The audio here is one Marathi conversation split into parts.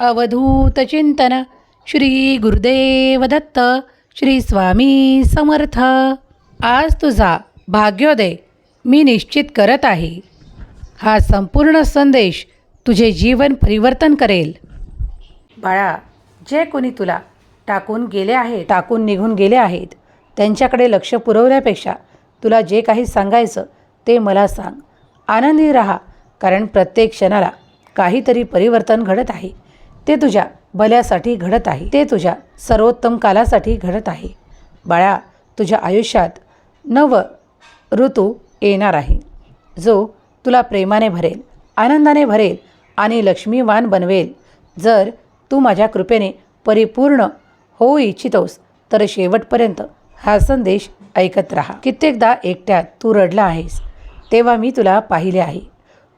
अवधूत चिंतन श्री गुरुदेव दत्त श्री स्वामी समर्थ. आज तुझा भाग्योदय मी निश्चित करत आहे. हा संपूर्ण संदेश तुझे जीवन परिवर्तन करेल. बाळा जे कोणी तुला टाकून गेले आहे टाकून निघून गेले आहेत त्यांच्याकडे लक्ष पुरवल्यापेक्षा तुला जे काही सांगायचं ते मला सांग. आनंदी राहा कारण प्रत्येक क्षणाला काहीतरी परिवर्तन घडत आहे. ते तुझ्या भल्यासाठी घडत आहे. ते तुझ्या सर्वोत्तम कालासाठी घडत आहे. बाळा तुझ्या आयुष्यात नव ऋतू येणार आहे. जो तुला प्रेमाने भरेल आनंदाने भरेल आणि लक्ष्मीवान बनवेल. जर तू माझ्या कृपेने परिपूर्ण होऊ इच्छितोस तर शेवटपर्यंत हा संदेश ऐकत राहा. कित्येकदा एकट्यात तू रडला आहेस. तेव्हा मी तुला पाहिले आहे.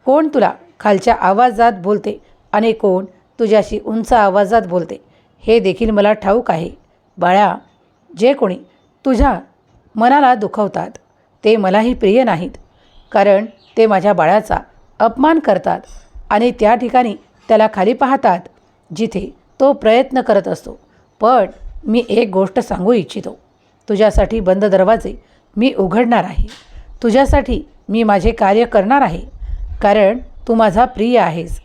कोण तुला खालच्या आवाजात बोलते आणि कोण तुझ्याशी उंच आवाजात बोलते. हे देखील मला ठाऊक आहे. बाळा जे कोणी तुझ्या मनाला दुखवतात ते मलाही प्रिय नाहीत. कारण ते माझ्या बाळाचा अपमान करतात आणि त्या ठिकाणी त्याला खाली पाहतात जिथे तो प्रयत्न करत असतो. पण मी एक गोष्ट सांगू इच्छितो. तुझ्यासाठी बंद दरवाजे मी उघडणार आहे. तुझ्यासाठी मी माझे कार्य करणार आहे. कारण तू माझा प्रिय आहेस.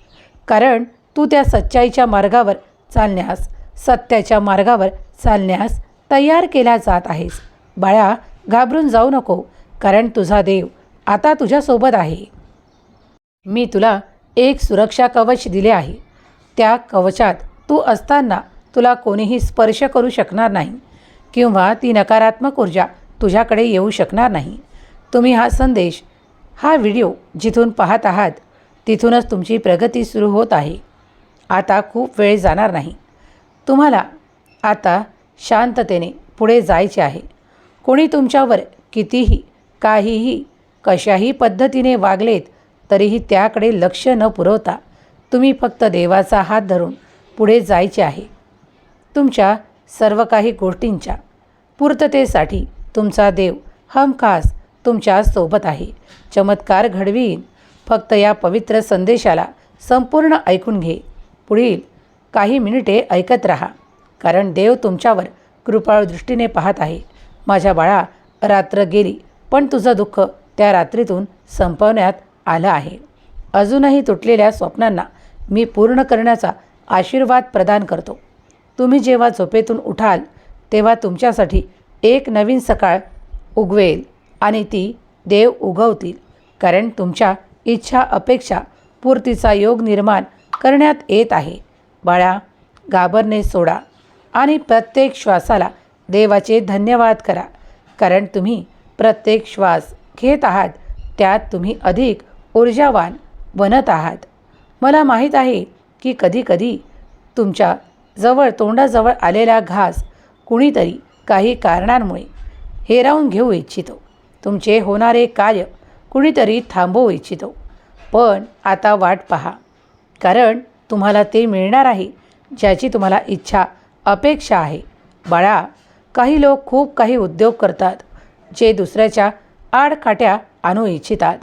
कारण तू त्या सच्चाईच्या मार्गावर चालण्यास सत्याच्या मार्गावर चालण्यास तयार केला जात आहेस. बाळा घाबरून जाऊ नको कारण तुझा देव आता तुझ्यासोबत आहे. मी तुला एक सुरक्षा कवच दिले आहे. त्या कवचात तू असताना तुला कोणीही स्पर्श करू शकणार नाही किंवा ती नकारात्मक ऊर्जा तुझ्याकडे येऊ शकणार नाही. तुम्ही हा संदेश हा व्हिडिओ जिथून पाहत आहात तिथूनच तुमची प्रगती सुरू होत आहे. आता खूप वेळ जाणार नाही. तुम्हाला आता शांततेने पुढे जायचे आहे. कोणी तुमच्यावर कितीही काहीही कशाही पद्धतीने वागलेत तरीही त्याकडे लक्ष न पुरवता तुम्ही फक्त देवाचा हात धरून पुढे जायचे आहे. तुमच्या सर्व काही गोष्टींच्या पूर्ततेसाठी तुमचा देव हमखास तुमच्यासोबत आहे. चमत्कार घडवीन. फक्त या पवित्र संदेशाला संपूर्ण ऐकून घे. पुढील काही मिनिटे ऐकत राहा कारण देव तुमच्यावर कृपाळ दृष्टीने पाहत आहे. माझ्या बाळा रात्र गेली पण तुझं दुःख त्या रात्रीतून संपवण्यात आलं आहे. अजूनही तुटलेल्या स्वप्नांना मी पूर्ण करण्याचा आशीर्वाद प्रदान करतो. तुम्ही जेव्हा झोपेतून उठाल तेव्हा तुमच्यासाठी एक नवीन सकाळ उगवेल आणि ती देव उगवतील कारण तुमच्या इच्छा अपेक्षा पूर्तीचा योग निर्माण करण्यात येत आहे. बाळा घाबरणे सोडा आणि प्रत्येक श्वासाला देवाचे धन्यवाद करा. कारण तुम्ही प्रत्येक श्वास घेत आहात त्यात तुम्ही अधिक ऊर्जावान बनत आहात. मला माहीत आहे की कधीकधी तुमच्या जवळ तोंडाजवळ आलेला घास कुणीतरी काही कारणांमुळे हेरावून घेऊ इच्छितो. तुमचे होणारे कार्य कुणीतरी थांबवू इच्छितो. पण आता वाट पहा. कारण तुम्हाला ते मिळणार आहे ज्याची तुम्हाला इच्छा अपेक्षा आहे. बाळा काही लोक खूप काही उद्योग करतात जे दुसऱ्याच्या आडकाट्या आणू इच्छितात.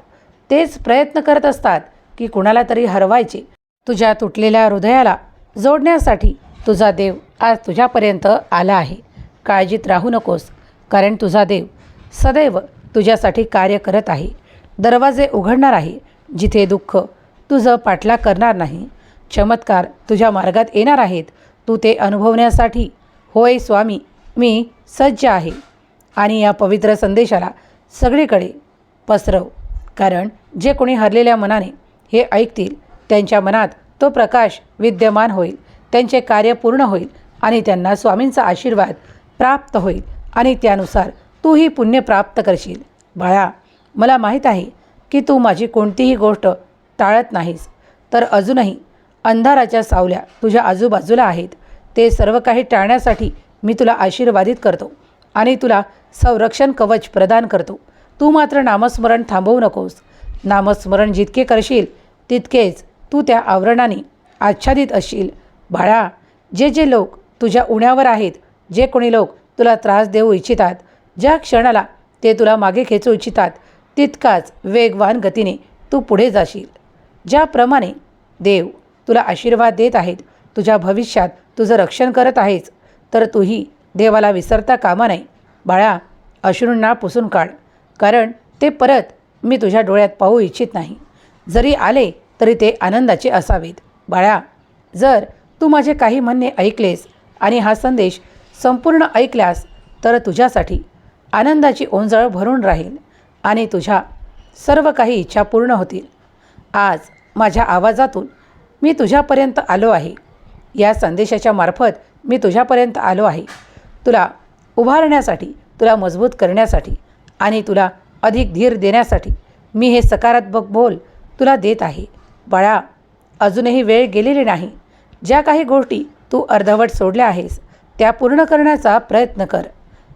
तेच प्रयत्न करत असतात की कुणाला तरी हरवायचे. तुझ्या तुटलेल्या हृदयाला जोडण्यासाठी तुझा देव आज तुझ्यापर्यंत आला आहे. काळजीत राहू नकोस कारण तुझा देव सदैव तुझ्यासाठी कार्य करत आहे. दरवाजे उघडणार आहे जिथे दुःख तुझं पाठलाग करणार नाही. चमत्कार तुझ्या मार्गात येणार आहेत. तू ते अनुभवण्यासाठी होय स्वामी मी सज्ज आहे. आणि या पवित्र संदेशाला सगळीकडे पसरव. कारण जे कोणी हरलेल्या मनाने हे ऐकतील त्यांच्या मनात तो प्रकाश विद्यमान होईल. त्यांचे कार्य पूर्ण होईल आणि त्यांना स्वामींचा आशीर्वाद प्राप्त होईल. आणि त्यानुसार तूही पुण्य प्राप्त करशील. बाळा मला माहीत आहे की तू माझी कोणतीही गोष्ट टाळत नाहीस. तर अजूनही अंधाराच्या सावल्या तुझ्या आजूबाजूला आहेत. ते सर्व काही टाळण्यासाठी मी तुला आशीर्वादित करतो आणि तुला संरक्षण कवच प्रदान करतो. तू मात्र नामस्मरण थांबवू नकोस. नामस्मरण जितके करशील तितकेच तू त्या आवरणाने आच्छादित असशील. बाळा जे जे लोक तुझ्या उण्यावर आहेत जे कोणी लोक तुला त्रास देऊ इच्छितात ज्या क्षणाला ते तुला मागे खेचू इच्छितात तितकाच वेगवान गतीने तू पुढे जाशील. ज्याप्रमाणे देव तुला आशीर्वाद देत आहेत तुझ्या भविष्यात तुझं रक्षण करत आहेस तर तूही देवाला विसरता कामा नाही बाळा अश्रूंना पुसून काढ कारण ते परत मी तुझ्या डोळ्यात पाहू इच्छित नाही. जरी आले तरी ते आनंदाचे असावेत. बाळा जर तू माझे काही म्हणणे ऐकलेस आणि हा संदेश संपूर्ण ऐकल्यास तर तुझ्यासाठी आनंदाची ओंजळ भरून राहील आणि तुझ्या सर्व काही इच्छा पूर्ण होतील. आज माझ्या आवाजातून मी तुझ्यापर्यंत आलो आहे. या संदेशाच्या मार्फत मी तुझ्यापर्यंत आलो आहे. तुला उभारण्यासाठी तुला मजबूत करण्यासाठी आणि तुला अधिक धीर देण्यासाठी मी हे सकारात्मक बोल तुला देत आहे. बाळा अजूनही वेळ गेलेली नाही. ज्या काही गोष्टी तू अर्धवट सोडल्या आहेस त्या पूर्ण करण्याचा प्रयत्न कर.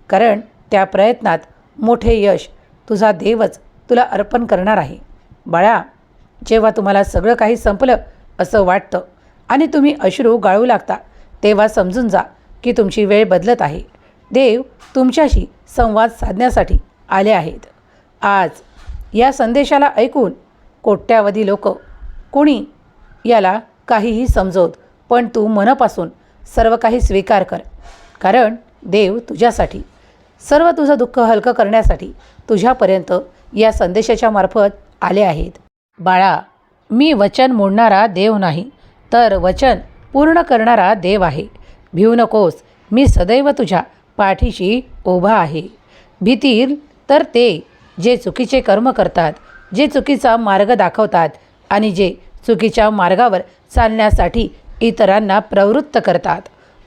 कारण त्या प्रयत्नात मोठे यश तुझा देवच तुला अर्पण करणार आहे. बाळा जेव्हा तुम्हाला सगळं काही संपलं असं वाटतं आणि तुम्ही अश्रू गाळू लागता तेव्हा समजून जा की तुमची वेळ बदलत आहे. देव तुमच्याशी संवाद साधण्यासाठी आले आहेत. आज या संदेशाला ऐकून कोट्यावधी लोक कोणी याला काहीही समजवत पण तू मनापासून सर्व काही स्वीकार कर. कारण देव तुझ्यासाठी सर्व तुझं दुःख हलकं करण्यासाठी तुझ्यापर्यंत या संदेशाच्या मार्फत आले आहेत. बाळा मी वचन मोडणारा देव नाही तर वचन पूर्ण करणारा देव आहे. भिऊ नकोस मी सदैव तुझ्या पाठीशी उभा आहे. भीतील तर ते जे चुकीचे कर्म करतात जे चुकीचा मार्ग दाखवतात आणि जे चुकीच्या मार्गावर चालण्यासाठी इतरांना प्रवृत्त करतात.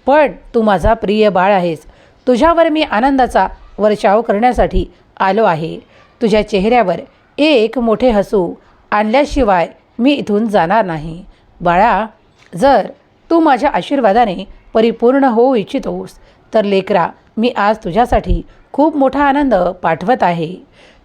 पण तू माझा प्रिय बाळ आहेस. तुझ्यावर मी आनंदाचा वर्षाव करण्यासाठी आलो आहे. तुझ्या चेहऱ्यावर एक मोठे हसू आणल्याशिवाय मी इथून जाणार नाही. बाळा जर तू माझ्या आशीर्वादाने परिपूर्ण होऊ इच्छितोस तर लेकरा मी आज तुझ्यासाठी खूप मोठा आनंद पाठवत आहे.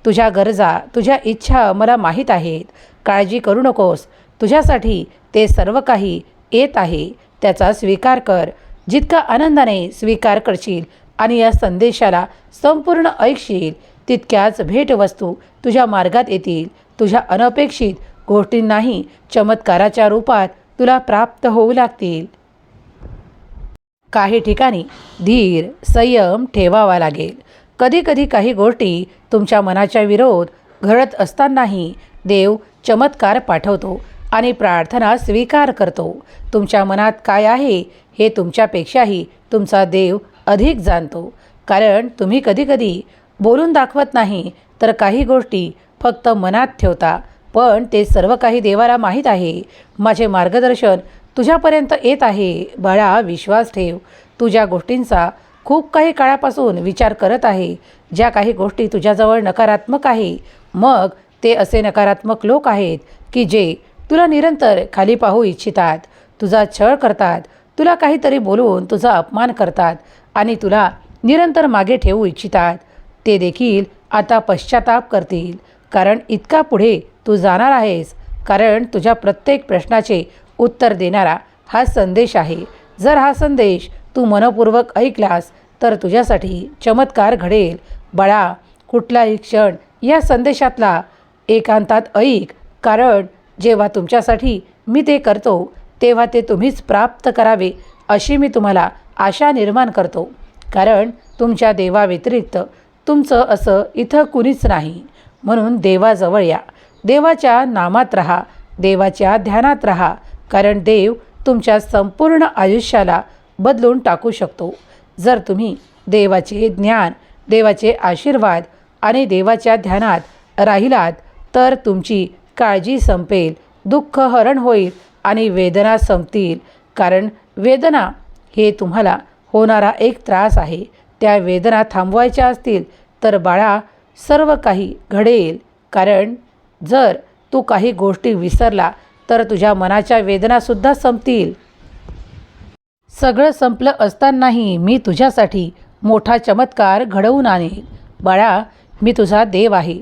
तुझ्या गरजा तुझ्या इच्छा मला माहीत आहेत. काळजी करू नकोस. तुझ्यासाठी ते सर्व काही येत आहे. त्याचा स्वीकार कर. जितका आनंदाने स्वीकार करशील आणि या संदेशाला संपूर्ण ऐकशील तितक्याच भेटवस्तू तुझ्या मार्गात येतील. तुझ्या अनपेक्षित गोष्टींनाही चमत्काराच्या रूपात तुला प्राप्त होऊ लागतील. काही ठिकाणी धीर संयम ठेवावा लागेल. कधीकधी काही गोष्टी तुमच्या मनाच्या विरोध घडत असतानाही देव चमत्कार पाठवतो आणि प्रार्थना स्वीकार करतो. तुमच्या मनात काय आहे हे तुमच्यापेक्षाही तुमचा देव अधिक जाणतो. कारण तुम्ही कधीकधी बोलून दाखवत नाही तर काही गोष्टी फक्त मनात ठेवता पण ते सर्व काही देवाला माहीत आहे. माझे मार्गदर्शन तुझ्यापर्यंत येत आहे. बाळा विश्वास ठेव. तुझ्या गोष्टींचा खूप काही काळापासून विचार करत आहे. ज्या काही गोष्टी तुझ्याजवळ नकारात्मक आहे मग ते असे नकारात्मक लोक आहेत की जे तुला निरंतर खाली पाहू इच्छितात तुझा छळ करतात तुला काहीतरी बोलून तुझा अपमान करतात आणि तुला निरंतर मागे ठेवू इच्छितात. ते देखील आता पश्चाताप करतील. कारण इतका पुढे तू जाणार आहेस कारण तुझ्या प्रत्येक प्रश्नाचे उत्तर देणारा हा संदेश आहे. जर हा संदेश तू मनपूर्वक ऐकलास तर तुझ्यासाठी चमत्कार घडेल. बाळा कुठलाही क्षण या संदेशातला एकांतात ऐक कारण जेव्हा तुमच्यासाठी मी ते करतो तेव्हा ते तुम्हीच प्राप्त करावे अशी मी तुम्हाला आशा निर्माण करतो. कारण तुमच्या देवाव्यतिरिक्त तुमचं असं इथं कुणीच नाही. म्हणून देवाजवळ या. देवाच्या नामात राहा देवाच्या ध्यानात राहा कारण देव तुमच्या संपूर्ण आयुष्याला बदलून टाकू शकतो. जर तुम्ही देवाचे ज्ञान देवाचे आशीर्वाद आणि देवाच्या ध्यानात राहिलात तर तुमची काळजी संपेल दुःख हरण होईल आणि वेदना संपतील. कारण वेदना हे तुम्हाला होणारा एक त्रास आहे. त्या वेदना थांबवायच्या असतील तर बाळा सर्व काही घडेल. कारण जर तू काही गोष्टी विसरला तर तुझ्या मनाच्या वेदनासुद्धा संपतील. सगळं संपलं असतानाही मी तुझ्यासाठी मोठा चमत्कार घडवून आणेन. बाळा मी तुझा देव आहे.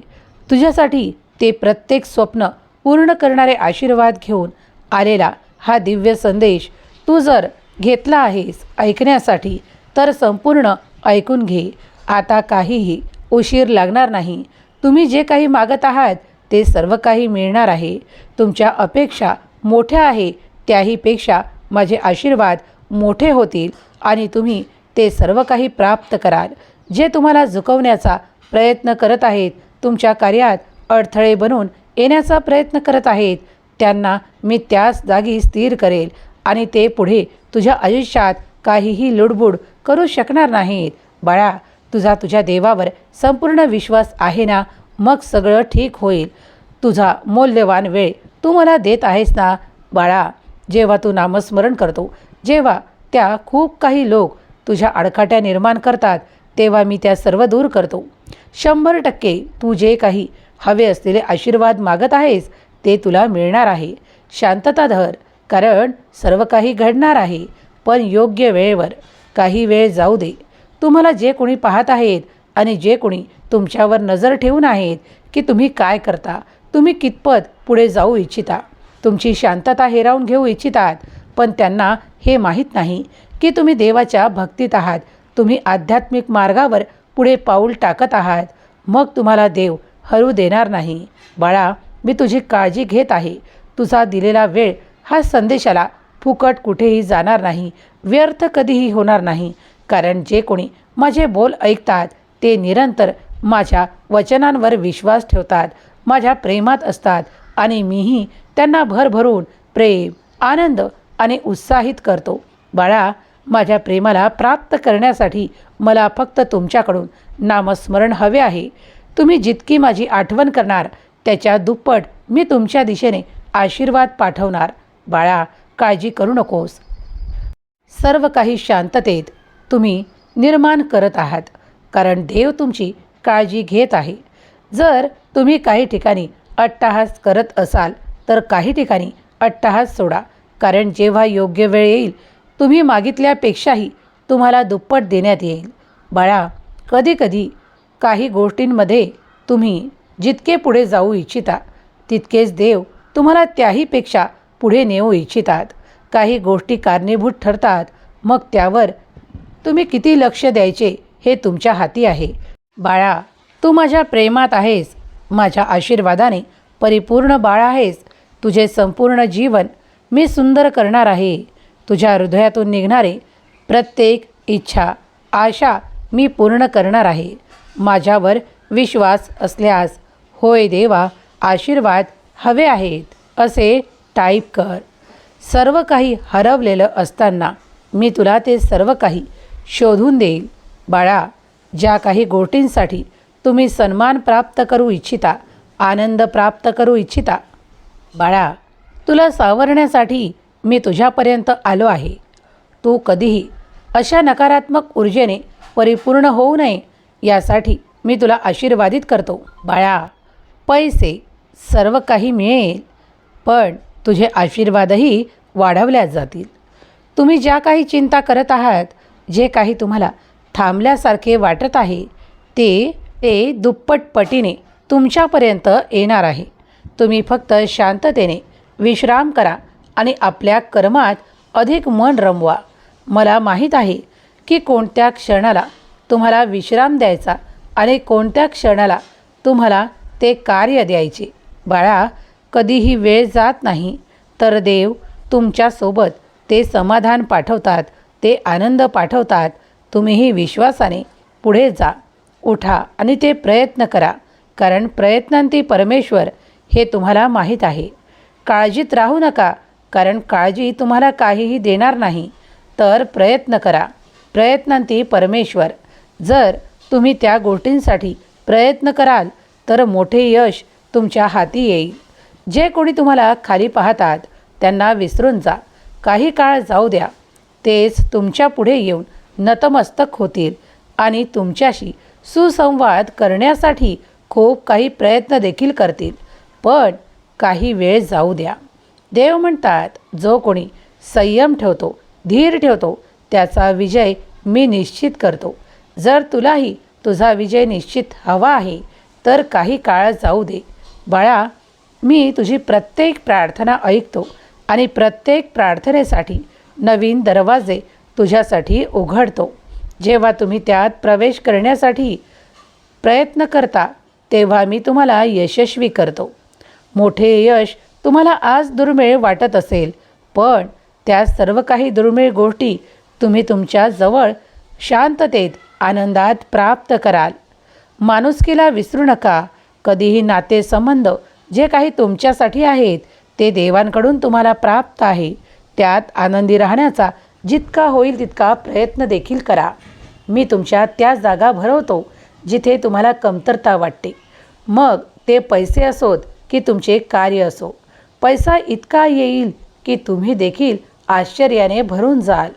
तुझ्यासाठी ते प्रत्येक स्वप्न पूर्ण करणारे आशीर्वाद घेऊन आलेला हा दिव्य संदेश तू जर घेतला आहेस ऐकण्यासाठी तर संपूर्ण ऐकून घे. आता काहीही उशीर लागणार नाही. तुम्ही जे काही मागत आहात ते सर्व काही मिळणार आहे. तुमच्या अपेक्षा मोठ्या आहे त्याहीपेक्षा माझे आशीर्वाद मोठे होतील आणि तुम्ही ते सर्व काही प्राप्त कराल. जे तुम्हाला झुकवण्याचा प्रयत्न करत आहेत तुमच्या कार्यात अडथळे बनून येण्याचा प्रयत्न करत आहेत त्यांना मी त्याच जागी स्थिर करेल आणि ते पुढे तुझ्या आयुष्यात काहीही लुडबुड करू शकणार नाहीत. बाळा तुझा तुझ्या देवावर संपूर्ण विश्वास आहे ना? मग सगळं ठीक होईल. तुझा मौल्यवान वेळ तू मला देत आहेस ना बाळा? जेव्हा तू नामस्मरण करतो जेव्हा त्या खूप काही लोक तुझ्या आडकाट्या निर्माण करतात तेव्हा मी त्या सर्व दूर करतो. शंभर टक्के तू जे काही हवे असलेले आशीर्वाद मागत आहेस ते तुला मिळणार आहे. शांतता धर कारण सर्व काही घडणार आहे पण योग्य वेळेवर. काही वेळ जाऊ दे. तुम्हाला जे कोणी पाहत आहेत आणि जे कोणी तुमच्यावर नजर ठेवून आहेत की तुम्ही काय करता तुम्ही कितपत पुढे जाऊ इच्छिता तुमची शांतता हेरावून घेऊ इच्छितात पण त्यांना हे माहीत नाही की तुम्ही देवाच्या भक्तीत आहात तुम्ही आध्यात्मिक मार्गावर पुढे पाऊल टाकत आहात मग तुम्हाला देव हरू देणार नाही. बाळा मी तुझी काळजी घेत आहे. तुझा दिलेला वेळ हा संदेशाला फुकट कुठेही जाणार नाही व्यर्थ कधीही होणार नाही. कारण जे कोणी माझे बोल ऐकतात ते निरंतर माझ्या वचनांवर विश्वास ठेवतात माझ्या प्रेमात असतात आणि मीही त्यांना भरभरून प्रेम आनंद आणि उत्साहित करतो. बाळा माझ्या प्रेमाला प्राप्त करण्यासाठी मला फक्त तुमच्याकडून नामस्मरण हवे आहे. तुम्ही जितकी माझी आठवण करणार त्याच्या दुप्पट मी तुमच्या दिशेने आशीर्वाद पाठवणार. बाळा काळजी करू नकोस. सर्व काही शांततेत तुम्ही निर्माण करत आहात. कारण देव तुमची काळजी घेत आहे. जर तुम्ही काही ठिकाणी अट्टाहास करत असाल तर काही ठिकाणी अट्टाहास सोडा. कारण जेव्हा योग्य वेळ येईल तुम्ही मागितल्यापेक्षाही तुम्हाला दुप्पट देण्यात येईल. बाळा कधीकधी काही गोष्टींमध्ये तुम्ही जितके पुढे जाऊ इच्छिता तितकेच देव तुम्हाला त्याहीपेक्षा पुढे नेऊ इच्छितात. काही गोष्टी कारणीभूत ठरतात मग त्यावर तुम्ही किती लक्ष द्यायचे हे तुमच्या हाती आहे. बाळा तू माझ्या प्रेमात आहेस. माझ्या आशीर्वादाने परिपूर्ण बाळ आहेस. तुझे संपूर्ण जीवन मी सुंदर करणार आहे. तुझ्या हृदयातून निघणारे प्रत्येक इच्छा आशा मी पूर्ण करणार आहे. माझ्यावर विश्वास असल्यास होय देवा आशीर्वाद हवे आहेत असे टाईप कर. सर्व काही हरवलेलं असताना मी तुला ते सर्व काही शोधून देईल. बाळा ज्या काही गोष्टींसाठी तुम्ही सन्मान प्राप्त करू इच्छिता आनंद प्राप्त करू इच्छिता. बाळा तुला सावरण्यासाठी मी तुझ्यापर्यंत आलो आहे. तू कधीही अशा नकारात्मक ऊर्जेने परिपूर्ण होऊ नये यासाठी मी तुला आशीर्वादित करतो. बाळा पैसे सर्व काही मिळेल पण तुझे आशीर्वादही वाढवल्या जातील. तुम्ही ज्या काही चिंता करत आहात जे काही तुम्हाला थांबल्यासारखे वाटत आहे ते ते दुप्पट पटीने तुमच्यापर्यंत येणार आहे. तुम्ही फक्त शांततेने विश्राम करा आणि आपल्या कर्मात अधिक मन रमवा. मला माहीत आहे की कोणत्या क्षणाला तुम्हाला विश्राम द्यायचा आणि कोणत्या क्षणाला तुम्हाला ते कार्य द्यायचे. बाळा कधीही वेळ जात नाही तर देव तुमच्यासोबत ते समाधान पाठवतात. ते आनंद पाठवतात. तुम्हीही विश्वासाने पुढे जा. उठा आणि ते प्रयत्न करा कारण प्रयत्नांती परमेश्वर हे तुम्हाला माहीत आहे. काळजीत राहू नका कारण काळजी तुम्हाला काहीही देणार नाही. तर प्रयत्न करा. प्रयत्नांती परमेश्वर. जर तुम्ही त्या गोष्टींसाठी प्रयत्न कराल तर मोठे यश तुमच्या हाती येईल. जे कोणी तुम्हाला खाली पाहतात त्यांना विसरून जा. काही काळ जाऊ द्या. तेच तुमच्यापुढे येऊन नतमस्तक होतील आणि तुमच्याशी सुसंवाद करण्यासाठी खूप काही प्रयत्न देखील करतील. पण काही वेळ जाऊ द्या. देव म्हणतात जो कोणी संयम ठेवतो धीर ठेवतो त्याचा विजय मी निश्चित करतो. जर तुलाही तुझा विजय निश्चित हवा आहे तर काही काळ जाऊ दे. बाळा मी तुझी प्रत्येक प्रार्थना ऐकतो आणि प्रत्येक प्रार्थनेसाठी नवीन दरवाजे तुझ्यासाठी उघडतो. जेव्हा तुम्ही त्यात प्रवेश करण्यासाठी प्रयत्न करता तेव्हा मी तुम्हाला यशस्वी करतो. मोठे यश तुम्हाला आज दुर्मिळ वाटत असेल पण त्या सर्व काही दुर्मिळ गोष्टी तुम्ही तुमच्या जवळ शांततेत आनंदात प्राप्त कराल. माणुसकीला विसरू नका. कधीही नातेसंबंध जे काही तुमच्यासाठी आहेत ते देवांकडून तुम्हाला प्राप्त आहे. त्यात आनंदी राहण्याचा जितका होईल तितका प्रयत्न देखील करा. मी तुमच्या त्या जागा भरवतो जिथे तुम्हाला कमतरता वाटते. मग ते पैसे असोत की तुमचे कार्य असो. पैसा इतका येईल की तुम्ही देखील आश्चर्याने भरून जाल.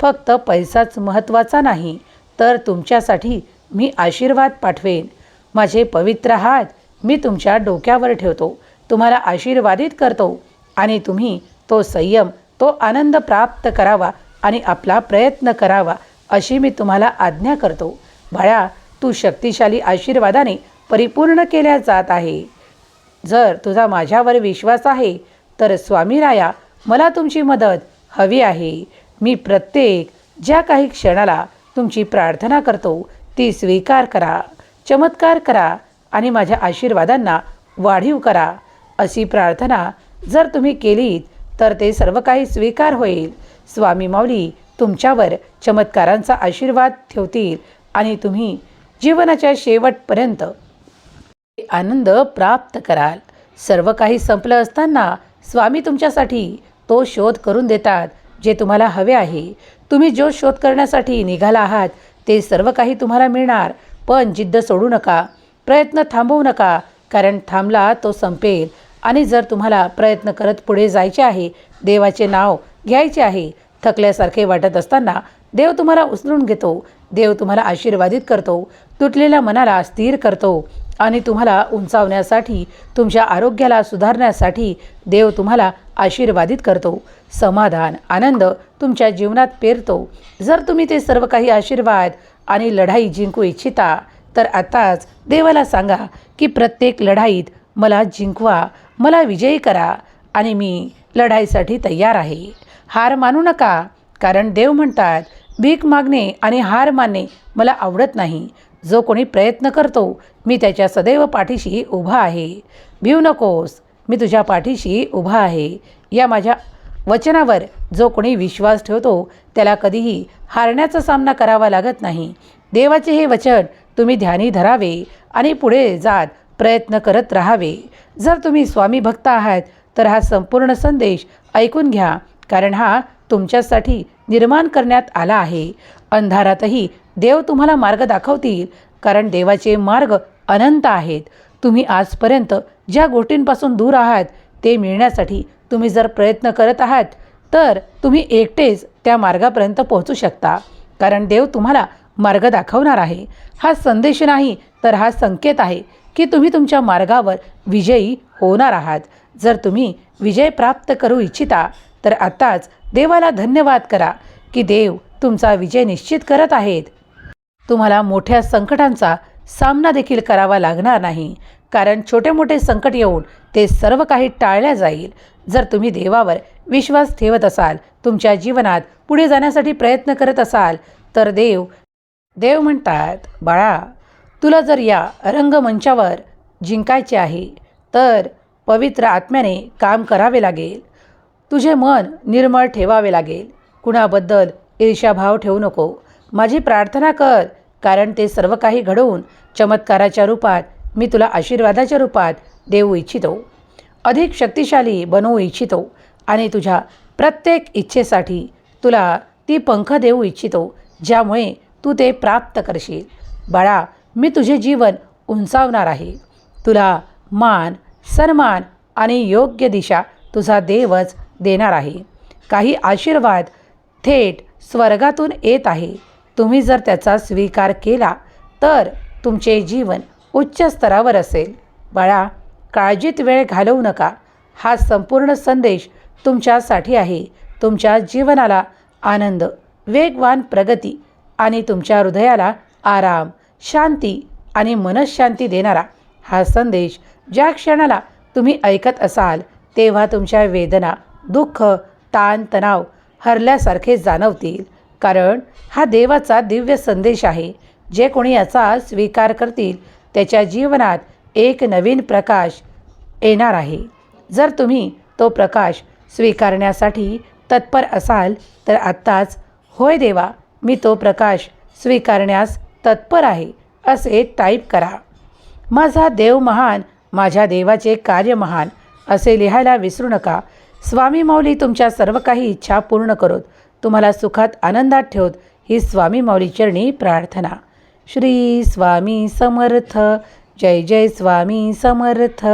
फक्त पैसाच महत्त्वाचा नाही तर तुमच्यासाठी मी आशीर्वाद पाठवेन. माझे पवित्र हात मी तुमच्या डोक्यावर ठेवतो. तुम्हाला आशीर्वादित करतो आणि तुम्ही तो संयम तो आनंद प्राप्त करावा आणि आपला प्रयत्न करावा अशी मी तुम्हाला आज्ञा करतो. बाळा तू शक्तिशाली आशीर्वादाने परिपूर्ण केल्या जात आहे. जर तुझा माझ्यावर विश्वास आहे तर स्वामीराया मला तुमची मदत हवी आहे. मी प्रत्येक ज्या काही क्षणाला तुमची प्रार्थना करतो ती स्वीकार करा चमत्कार करा आणि माझ्या आशीर्वादांना वाढीव करा. अशी प्रार्थना जर तुम्ही केलीत तर ते सर्व काही स्वीकार होईल. स्वामी माऊली तुमच्यावर चमत्कारांचा आशीर्वाद ठेवतील आणि तुम्ही जीवनाच्या शेवटपर्यंत आनंद प्राप्त कराल. सर्व काही संपलं असताना स्वामी तुमच्यासाठी तो शोध करून देतात जे तुम्हाला हवे आहे. तुम्ही जो शोध करण्यासाठी निघाला आहात ते सर्व काही तुम्हाला मिळणार. पण जिद्द सोडू नका प्रयत्न थांबवू नका कारण थांबला तो संपेल आणि जर तुम्हाला प्रयत्न करत पुढे जायचे आहे देवाचे नाव घ्यायचे आहे थकल्यासारखे वाटत असताना देव तुम्हाला उचलून घेतो देव तुम्हाला आशीर्वादित करतो तुटलेल्या मनाला स्थिर करतो आणि तुम्हाला उंचावण्यासाठी तुमच्या आरोग्याला सुधारण्यासाठी देव तुम्हाला आशीर्वादित करतो. समाधान आनंद तुमच्या जीवनात पेरतो. जर तुम्ही ते सर्व काही आशीर्वाद आणि लढाई जिंकू इच्छिता तर आताच देवाला सांगा की प्रत्येक लढाईत मला जिंकवा मला विजयी करा आणि मी लढाईसाठी तयार आहे. हार मानू नका कारण देव म्हणतात भीक मागणे आणि हार मानणे मला आवडत नाही. जो कोणी प्रयत्न करतो मी त्याच्या सदैव पाठीशी उभा आहे. भिऊ नकोस मी तुझ्या पाठीशी उभा आहे. या माझ्या वचनावर जो कोणी विश्वास ठेवतो त्याला कधीही हारण्याचा सामना करावा लागत नाही. देवाचे हे वचन तुम्ही ध्यानी धरावे आणि पुढे जात प्रयत्न करत राहावे. जर तुम्ही स्वामी भक्त आहात तर हा संपूर्ण संदेश ऐकून घ्या कारण हा तुमच्यासाठी निर्माण करण्यात आला आहे. अंधारातही देव तुम्हाला मार्ग दाखवतील कारण देवाचे मार्ग अनंत आहेत. तुम्ही आजपर्यंत ज्या गोष्टींपासून दूर आहात ते मिळण्यासाठी तुम्ही जर प्रयत्न करत आहात तर तुम्ही एकटेच त्या मार्गापर्यंत पोहोचू शकता कारण देव तुम्हाला मार्ग दाखवणार आहे. हा संदेश नाही तर हा संकेत आहे की तुम्ही तुमच्या मार्गावर विजयी होणार आहात. जर तुम्ही विजय प्राप्त करू इच्छिता तर आत्ताच देवाला धन्यवाद करा की देव तुमचा विजय निश्चित करत आहेत. तुम्हाला मोठ्या संकटांचा सामना देखील करावा लागणार नाही कारण छोटे मोठे संकट येऊन ते सर्व काही टाळल्या जाईल. जर तुम्ही देवावर विश्वास ठेवत असाल तुमच्या जीवनात पुढे जाण्यासाठी प्रयत्न करत असाल तर देव देव म्हणतात बाळा तुला जर या रंगमंचावर जिंकायचे आहे तर पवित्र आत्म्याने काम करावे लागेल. तुझे मन निर्मळ ठेवावे लागेल. कुणाबद्दल ईर्ष्याभाव ठेवू नको. माझी प्रार्थना कर कारण ते सर्व काही घडवून चमत्काराच्या रूपात मी तुला आशीर्वादाच्या रूपात देऊ इच्छितो. अधिक शक्तिशाली बनवू इच्छितो आणि तुझ्या प्रत्येक इच्छेसाठी तुला ती पंख देऊ इच्छितो ज्यामुळे तू ते प्राप्त करशील. बाळा मी तुझे जीवन उंचावणार आहे. तुला मान सन्मान आणि योग्य दिशा तुझा देवच देणार आहे. काही आशीर्वाद थेट स्वर्गातून येत आहे. तुम्ही जर त्याचा स्वीकार केला तर तुमचे जीवन उच्च स्तरावर असेल. बाळा काळजीत वेळ घालवू नका. हा संपूर्ण संदेश तुमच्यासाठी आहे. तुमच्या जीवनाला आनंद वेगवान प्रगती आणि तुमच्या हृदयाला आराम शांती आणि मनशांती देणारा हा संदेश ज्या क्षणाला तुम्ही ऐकत असाल तेव्हा तुमच्या वेदना दुःख ताण तणाव हरल्यासारखे जाणवतील. कारण हा देवाचा दिव्य संदेश आहे. जे कोणी याचा स्वीकार करतील त्याच्या जीवनात एक नवीन प्रकाश येणार आहे. जर तुम्ही तो प्रकाश स्वीकारण्यासाठी तत्पर असाल तर आत्ताच होय देवा मी तो प्रकाश स्वीकारण्यास तत्पर आहे असे टाईप करा. माझा देव महान माझ्या देवाचे कार्य महान असे लिहायला विसरू नका. स्वामी माऊली तुमच्या सर्व काही इच्छा पूर्ण करोत. तुम्हाला सुखात आनंदात ठेवत ही स्वामी माऊली चरणी प्रार्थना. श्री स्वामी समर्थ. जय जय स्वामी समर्थ.